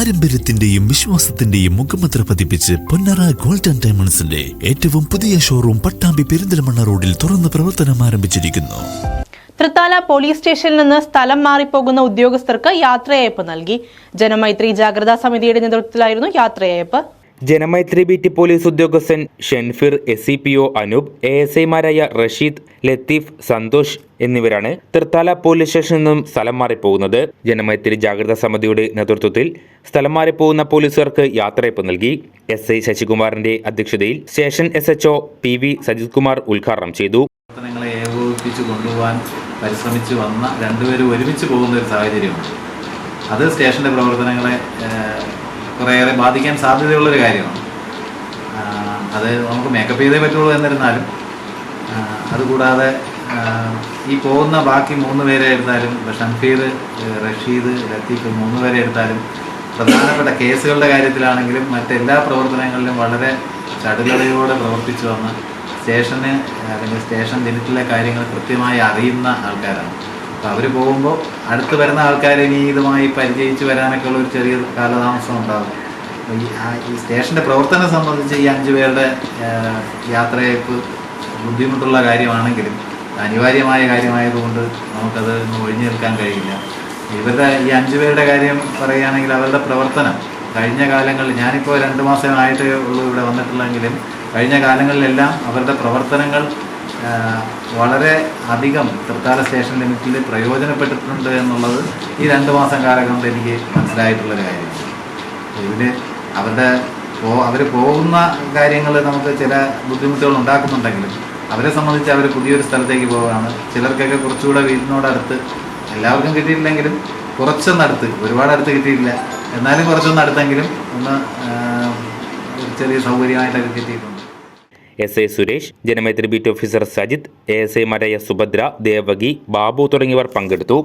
പാരമ്പര്യത്തിന്റെയും വിശ്വാസത്തിന്റെയും മുഖമുദ്ര പതിപ്പിച്ച് പൊന്നറ ഗോൾഡൻ ഡയമണ്ട്സിന്റെ ഏറ്റവും പുതിയ ഷോറൂം പട്ടാമ്പി പെരിന്തൽമണ്ണ റോഡിൽ തുറന്ന് പ്രവർത്തനം ആരംഭിച്ചിരിക്കുന്നു. തൃത്താല പോലീസ് സ്റ്റേഷനിൽ നിന്ന് സ്ഥലം മാറിപ്പോകുന്ന ഉദ്യോഗസ്ഥർക്ക് യാത്രയയപ്പ് നൽകി. ജനമൈത്രി ജാഗ്രതാ സമിതിയുടെ നേതൃത്വത്തിലായിരുന്നു യാത്രയയപ്പ്. ജനമൈത്രി ബീറ്റ് പോലീസ് ഉദ്യോഗസ്ഥൻ Shenfir S C P O Anoop A S ഐമാരായ റഷീദ് ലത്തീഫ് സന്തോഷ് എന്നിവരാണ് തൃത്താല പോലീസ് സ്റ്റേഷനിൽ നിന്നും സ്ഥലം മാറിപ്പോകുന്നത്. ജനമൈത്രി ജാഗ്രതാ സമിതിയുടെ നേതൃത്വത്തിൽ സ്ഥലം മാറിപ്പോകുന്ന പോലീസുകാർക്ക് യാത്രയപ്പ് നൽകി. എസ് ഐ ശശികുമാറിന്റെ അധ്യക്ഷതയിൽ station S H O P V Sajith Kumar ഉദ്ഘാടനം ചെയ്തു. പരിശ്രമിച്ച് വന്ന രണ്ടുപേരും ഒരുമിച്ച് പോകുന്ന ഒരു സാഹചര്യമാണ് അത് സ്റ്റേഷന്റെ പ്രവർത്തനങ്ങളെ കുറേയേറെ ബാധിക്കാൻ സാധ്യതയുള്ളൊരു കാര്യമാണ്. അത് നമുക്ക് മേക്കപ്പ് ചെയ്തേ പറ്റുള്ളൂ എന്നിരുന്നാലും അതുകൂടാതെ ഈ പോകുന്ന ബാക്കി മൂന്ന് പേരെ എടുത്താലും ഷംഫീർ റഷീദ് ലത്തീഫ് മൂന്ന് പേരെ എടുത്താലും പ്രധാനപ്പെട്ട കേസുകളുടെ കാര്യത്തിലാണെങ്കിലും മറ്റെല്ലാ പ്രവർത്തനങ്ങളിലും വളരെ ചടുലതയോടെ പ്രവർത്തിച്ചു വന്ന സ്റ്റേഷന് അല്ലെങ്കിൽ സ്റ്റേഷൻ ലിമിറ്റിലെ കാര്യങ്ങൾ കൃത്യമായി അറിയുന്ന ആൾക്കാരാണ്. അപ്പോൾ അവർ പോകുമ്പോൾ അടുത്ത് വരുന്ന ആൾക്കാർ ഇനി ഇതുമായി പരിചയിച്ച് വരാനൊക്കെ ഉള്ള ഒരു ചെറിയ കാലതാമസം ഉണ്ടാകും ഈ ഈ സ്റ്റേഷന്റെ പ്രവർത്തനം സംബന്ധിച്ച് ഈ അഞ്ച് പേരുടെ ഏഹ്, യാത്രയയപ്പ് ബുദ്ധിമുട്ടുള്ള കാര്യമാണെങ്കിലും അനിവാര്യമായ കാര്യമായതുകൊണ്ട് നമുക്കത് ഒഴിഞ്ഞു നിൽക്കാൻ കഴിയില്ല. ഇവരുടെ ഈ അഞ്ചു പേരുടെ കാര്യം പറയുകയാണെങ്കിൽ അവരുടെ പ്രവർത്തനം കഴിഞ്ഞ കാലങ്ങളിൽ ഞാനിപ്പോൾ രണ്ട് മാസമായിട്ടേ ഉള്ളൂ ഇവിടെ വന്നിട്ടുള്ളെങ്കിലും കഴിഞ്ഞ കാലങ്ങളിലെല്ലാം അവരുടെ പ്രവർത്തനങ്ങൾ വളരെ അധികം തൃത്താല സ്റ്റേഷൻ ലിമിറ്റിൽ പ്രയോജനപ്പെട്ടിട്ടുണ്ട് എന്നുള്ളത് ഈ രണ്ട് മാസം കാലഘട്ടം എനിക്ക് മനസ്സിലായിട്ടുള്ളൊരു കാര്യമാണ് ഇതിൽ അവരുടെ പോ അവർ പോകുന്ന കാര്യങ്ങൾ നമുക്ക് ചില ബുദ്ധിമുട്ടുകൾ ഉണ്ടാക്കുന്നുണ്ടെങ്കിലും അവരെ സംബന്ധിച്ച് അവർ പുതിയൊരു സ്ഥലത്തേക്ക് പോവുകയാണ്. ചിലർക്കൊക്കെ കുറച്ചുകൂടെ വീടിനോടടുത്ത് എല്ലാവർക്കും കിട്ടിയിട്ടില്ലെങ്കിലും കുറച്ചൊന്നടുത്ത് ഒരുപാട് അടുത്ത് കിട്ടിയിട്ടില്ല. എന്നാലും കുറച്ചൊന്നടുത്തെങ്കിലും ഒന്ന് ചെറിയ സൗകര്യമായിട്ടൊക്കെ കിട്ടിയിട്ടുണ്ട്. S A Suresh Janamaithri beat officer Sajith A S ഐമാരായ സുഭദ്ര ദേവകി ബാബു തുടങ്ങിയവർ പങ്കെടുത്തു.